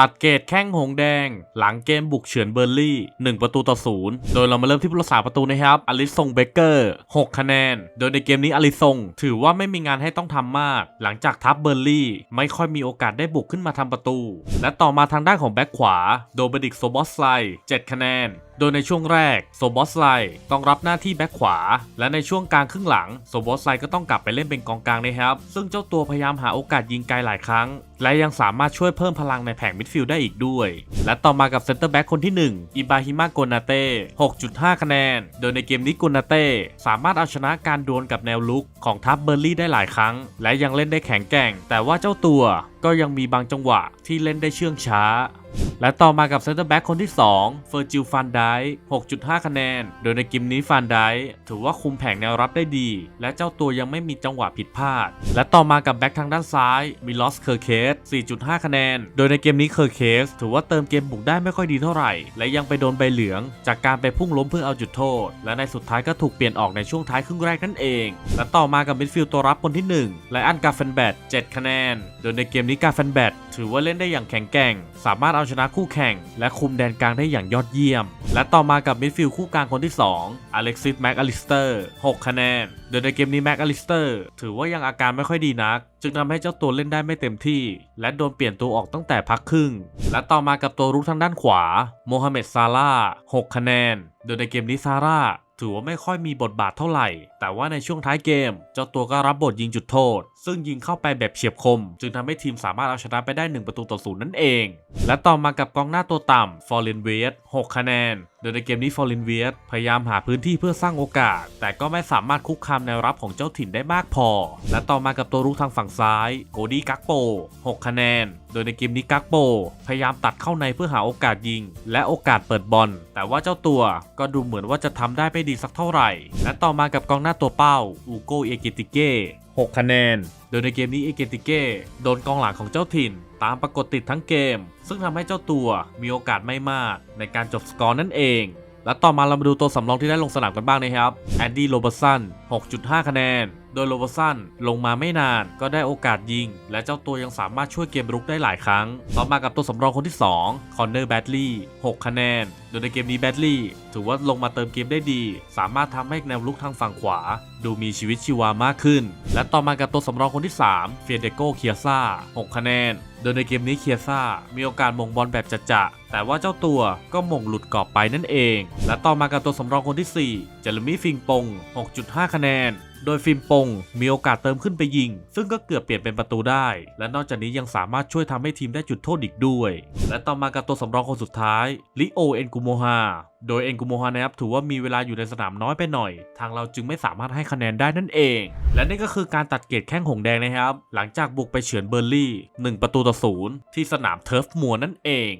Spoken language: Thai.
ตัดเกตแข้งหงแดง หลังเกมบุกเฉือนเบอร์ลี่ 1 ประตูต่อศูนย์โดยเรามาเริ่มที่ผู้รักษาประตูนะครับอลิซงเบเกอร์ 6 คะแนน โดยในเกมนี้อลิซงถือว่าไม่มีงานให้ต้องทำมาก หลังจากทัพเบอร์ลี่ ไม่ค่อยมีโอกาสได้บุกขึ้นมาทำประตู และต่อมาทางด้านของแบ็คขวา โดเบดิกโซบอสไล7คะแนนโดยในช่วงแรกโซบอสไลต้องรับหน้าที่แบ็คขวา และในช่วงกลางครึ่งหลังโซบอสไลก็ต้องกลับไปเล่นเป็นกองกลางนะครับ ซึ่งเจ้าตัวพยายามหาโอกาสยิงไกลหลายครั้งและยังสามารถช่วยเพิ่มพลังในแผงมิดฟิลด์ได้อีกด้วย และต่อมากับเซนเตอร์แบ็กคนที่ 1 อิบาฮิมาโกนาเต้ 6.5 คะแนน โดยในเกมนี้โกนาเต้สามารถเอาชนะการดวลกับแนวลุกของทัพเบอร์ลี่ได้หลายครั้ง และยังเล่นได้แข็งแกร่ง แต่ว่าเจ้าตัวก็ยังมีบางจังหวะที่เล่นได้เชื่องช้า และต่อมากับเซนเตอร์แบ็กคนที่ 2 เฟอร์จิลฟันได6.5 คะแนน โดยในเกมนี้ฟันไดถือว่าคุมแผงแนวรับได้ดี และเจ้าตัวยังไม่มีจังหวะผิดพลาด และต่อมากับแบ็กทางด้านซ้ายมีลอสเคอร์เคส4.5 คะแนน โดยในเกมนี้เคอร์เคสถือว่าเติมเกมบุกได้ไม่ค่อยดีเท่าไหร่ และยังไปโดนใบเหลือง จากการไปพุ่งล้มเพื่อเอาจุดโทษ และในสุดท้ายก็ถูกเปลี่ยนออกในช่วงท้ายครึ่งแรกนั่นเอง และต่อมากับมิดฟิลด์ตัวรับคนที่1แลอันกาเฟนแบต7คะแนน โดยในเกมนี้กาเฟนแบต ถือว่าเล่นได้อย่างแข็งแกร่ง สามารถเอาชนะคู่แข่ง และคุมแดนกลางได้อย่างยอดเยี่ยม และต่อมากับมิดฟิลด์คู่กลางคนที่ 2 อเล็กซิสแม็กอลิสเตอร์6คะแนน โดยในเกมนี้แม็กอลิสเตอร์ถือว่ายังอาการไม่ค่อยดีนัก จึงทำให้เจ้าตัวเล่นได้ไม่เต็มที่ และโดนเปลี่ยนตัวออกตั้งแต่พักครึ่ง และต่อมากับตัวรุกทางด้านขวาโมฮัมเหม็ดซาร่า6คะแนน โดยในเกมนี้ซาร่า ถือว่าไม่ค่อยมีบทบาทเท่าไหร่ แต่ว่าในช่วงท้ายเกม เจ้าตัวก็รับบทยิงจุดโทษ ซึ่งยิงเข้าไปแบบเฉียบคม จึงทำให้ทีมสามารถเอาชนะไปได้ 1 ประตูต่อศูนย์นั่นเอง และต่อมากับกองหน้าตัวต่ำฟอร์เรนเวส6คะแนนโดยในเกมนี้ฟอร์เรนเวียสพยายามหาพื้นที่เพื่อสร้างโอกาส แต่ก็ไม่สามารถคุกคามแนวรับของเจ้าถิ่นได้มากพอ และต่อมากับตัวรุกทางฝั่งซ้าย โกดี้กักโป 6 คะแนน โดยในเกมนี้กักโป พยายามตัดเข้าในเพื่อหาโอกาสยิง และโอกาสเปิดบอล แต่ว่าเจ้าตัวก็ดูเหมือนว่าจะทำได้ไม่ดีสักเท่าไหร่ และต่อมากับกองหน้าตัวเป้าอูโกเอกิติเก้ 6 คะแนน โดยในเกมนี้เอเกติเก้โดนกองหลังของเจ้าถิ่น ตามประกฏติดทั้งเกม ซึ่งทำให้เจ้าตัวมีโอกาสไม่มากในการจบสกอร์นั่นเองและต่อมาเรามาดูตัวสำรองที่ได้ลงสนามกันบ้างนะครับ แอนดี้ โรเบอร์สัน 6.5 คะแนน โดยโรเบสันลงมาไม่นานก็ได้โอกาสยิง และเจ้าตัวยังสามารถช่วยเกมรุกได้หลายครั้ง ต่อมากับตัวสำรองคนที่ 2 คอนเนอร์แบดลี่6คะแนน โดยในเกมนี้แบดลี่ถือว่าลงมาเติมเกมได้ดี สามารถทำให้แนวลุกทางฝั่งขวา ดูมีชีวิตชีวามากขึ้น และต่อมากับตัวสำรองคนที่ 3 เฟียเดโกเคียซ่า6คะแนน โดยในเกมนี้เคียซ่ามีโอกาสมงบอลแบบจะๆแต่ว่าเจ้าตัวก็มงหลุดกรอบไปนั่นเอง และต่อมากับตัวสำรองคนที่ 4 เจเรมี่ฟิงปง 6.5 คะแนน โดยฟิล์มปงมีโอกาสเติมขึ้นไปยิง ซึ่งก็เกือบเปลี่ยนเป็นประตูได้ และนอกจากนี้ยังสามารถช่วยทำให้ทีมได้จุดโทษอีกด้วย และต่อมากับตัวสำรองคนสุดท้ายลิโอเอนกุโมฮาโดยเอ็นกุโมฮานะครับถือว่ามีเวลาอยู่ในสนามน้อยไปหน่อย ทางเราจึงไม่สามารถให้คะแนนได้นั่นเอง และนี่ก็คือการตัดเกรดแข้งหงแดงนะครับ หลังจากบุกไปเฉือนเบอร์ลี่ 1 ประตูต่อศูนย์ที่สนามเทิร์ฟมัวนั่นเอง